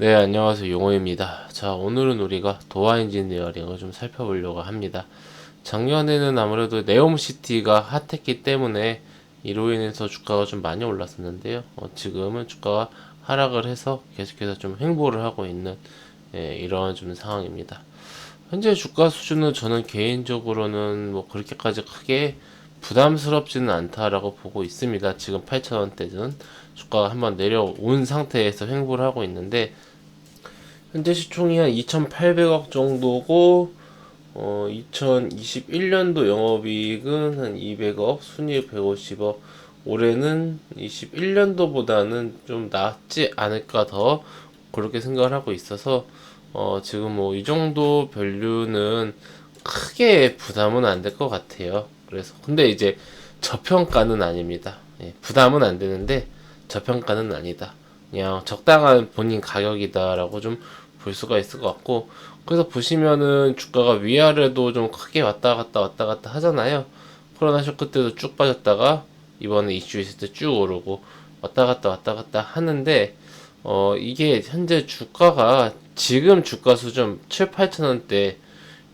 네, 안녕하세요. 용호입니다. 자, 오늘은 우리가 도화 엔지니어링을 좀 살펴보려고 합니다. 작년에는 아무래도 네옴시티가 핫했기 때문에 이로 인해서 주가가 좀 많이 올랐었는데요. 어, 지금은 주가가 하락을 해서 계속해서 좀 횡보를 하고 있는 예, 이러한 좀 상황입니다. 현재 주가 수준은 저는 개인적으로는 뭐 그렇게까지 크게 부담스럽지는 않다라고 보고 있습니다. 지금 8,000원대는 주가가 한번 내려온 상태에서 횡보를 하고 있는데 현재 시총이 한 2,800억 정도고 어 2021년도 영업이익은 한 200억, 순이익 150억. 올해는 21년도보다는 좀 낫지 않을까 더 그렇게 생각을 하고 있어서 어 지금 뭐 이 정도 밸류는 크게 부담은 안 될 것 같아요. 그래서 근데 이제 저평가는 아닙니다. 예, 부담은 안 되는데 저평가는 아니다. 그냥 적당한 본인 가격이다라고 좀 볼 수가 있을 것 같고 그래서 보시면은 주가가 위아래도 좀 크게 왔다 갔다 왔다 갔다 하잖아요. 코로나 쇼크 때도 쭉 빠졌다가 이번에 이슈 있을 때 쭉 오르고 왔다 갔다 왔다 갔다 하는데 어 이게 현재 주가가 지금 주가 수준 7, 8천 원대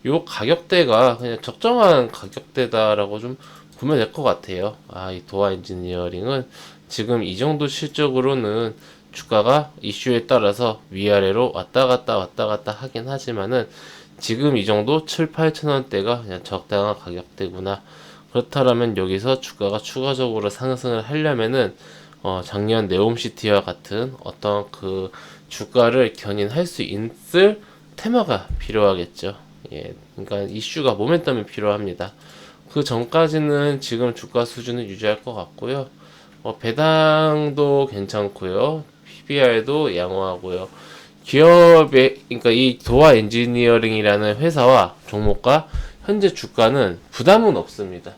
요 가격대가 그냥 적정한 가격대다라고 좀 보면 될 것 같아요. 아, 이 도화 엔지니어링은 지금 이 정도 실적으로는 주가가 이슈에 따라서 위아래로 왔다 갔다 왔다 갔다 하긴 하지만은 지금 이 정도 7, 8천 원대가 그냥 적당한 가격대구나. 그렇다면 여기서 주가가 추가적으로 상승을 하려면은 어, 작년 네옴시티와 같은 어떤 그 주가를 견인할 수 있을 테마가 필요하겠죠. 예, 그러니까 이슈가 모멘텀이 필요합니다. 그 전까지는 지금 주가 수준을 유지할 것 같고요. 어, 배당도 괜찮고요. PBR도 양호하고요. 기업의 그러니까 이 도화 엔지니어링이라는 회사와 종목과 현재 주가는 부담은 없습니다.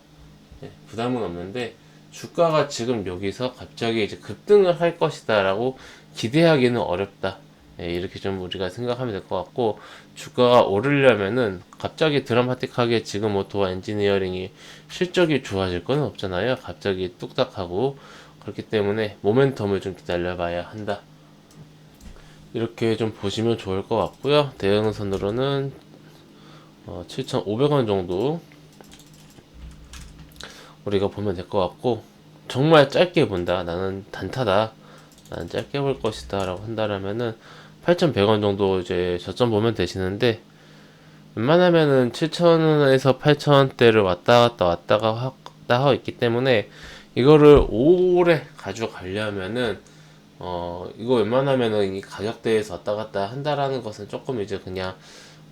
예, 부담은 없는데 주가가 지금 여기서 갑자기 이제 급등을 할 것이다라고 기대하기는 어렵다. 예, 이렇게 좀 우리가 생각하면 될 것 같고 주가가 오르려면은 갑자기 드라마틱하게 지금 뭐 도화 엔지니어링이 실적이 좋아질 건 없잖아요. 갑자기 뚝딱하고 그렇기 때문에 모멘텀을 좀 기다려봐야 한다. 이렇게 좀 보시면 좋을 것 같고요. 대응선으로는 어, 7,500원 정도 우리가 보면 될 것 같고 정말 짧게 본다. 나는 단타다. 나는 짧게 볼 것이다 라고 한다라면은 8,100원 정도 이제 저점 보면 되시는데 웬만하면은 7,000원에서 8,000원대를 왔다 갔다 왔다가 왔다 하고 있기 때문에 이거를 오래 가져가려면은 어 이거 웬만하면은 이 가격대에서 왔다 갔다 한다라는 것은 조금 이제 그냥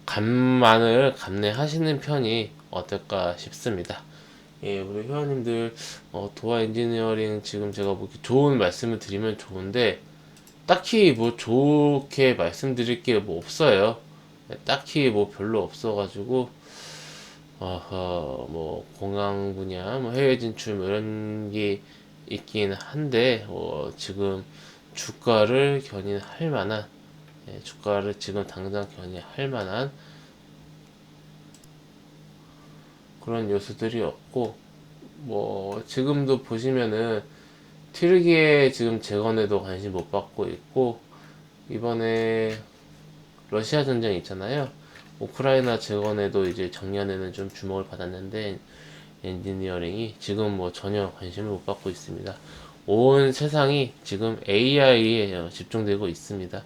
간만을 감내하시는 편이 어떨까 싶습니다. 예, 우리 회원님들 어, 도화 엔지니어링 지금 제가 뭐 좋은 말씀을 드리면 좋은데 딱히 뭐 좋게 말씀드릴 게 뭐 없어요. 예, 딱히 뭐 별로 없어가지고 어허 뭐 공항 분야, 뭐 해외 진출 뭐 이런 게 있긴 한데 어, 지금 주가를 견인할 만한 예, 주가를 지금 당장 견인할 만한 그런 요소들이 없고 뭐 지금도 보시면은 튀르기에 지금 재건에도 관심 못 받고 있고 이번에 러시아 전쟁 있잖아요. 우크라이나 재건에도 이제 작년에는 좀 주목을 받았는데 엔지니어링이 지금 뭐 전혀 관심을 못 받고 있습니다. 온 세상이 지금 AI에 집중되고 있습니다.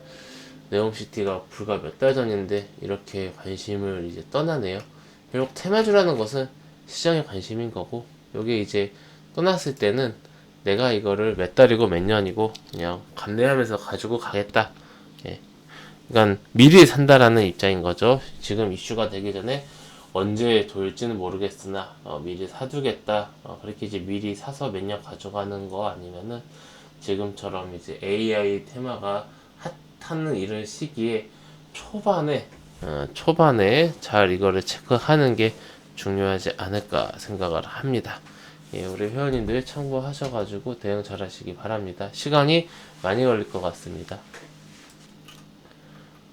네옴시티가 불과 몇 달 전인데 이렇게 관심을 이제 떠나네요. 결국 테마주라는 것은 시장의 관심인 거고 여기에 이제 떠났을 때는 내가 이거를 몇 달이고 몇 년이고 그냥 감내하면서 가지고 가겠다. 예. 그러니까 미리 산다라는 입장인 거죠. 지금 이슈가 되기 전에 언제 돌지는 모르겠으나 어, 미리 사두겠다. 어, 그렇게 이제 미리 사서 몇 년 가져가는 거 아니면은 지금처럼 이제 AI 테마가 핫하는 이런 시기에 초반에 어, 초반에 잘 이거를 체크하는 게 중요하지 않을까 생각을 합니다. 예, 우리 회원님들 참고하셔가지고 대응 잘 하시기 바랍니다. 시간이 많이 걸릴 것 같습니다.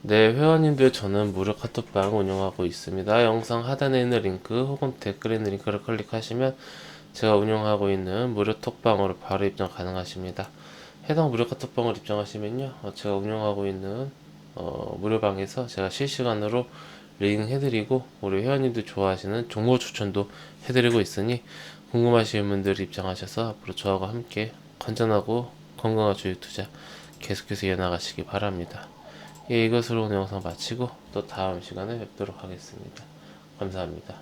네, 회원님들 저는 무료 카톡방 운영하고 있습니다. 영상 하단에 있는 링크 혹은 댓글에 있는 링크를 클릭하시면 제가 운영하고 있는 무료 톡방으로 바로 입장 가능하십니다. 해당 무료 카톡방을 입장하시면요, 어, 제가 운영하고 있는 어, 무료방에서 제가 실시간으로 리딩 해드리고 우리 회원님들 좋아하시는 종목 추천도 해드리고 있으니 궁금하신 분들 입장하셔서 앞으로 저하고 함께 건전하고 건강한 주식 투자 계속해서 이어나가시기 바랍니다. 예, 이것으로 오늘 영상 마치고 또 다음 시간에 뵙도록 하겠습니다. 감사합니다.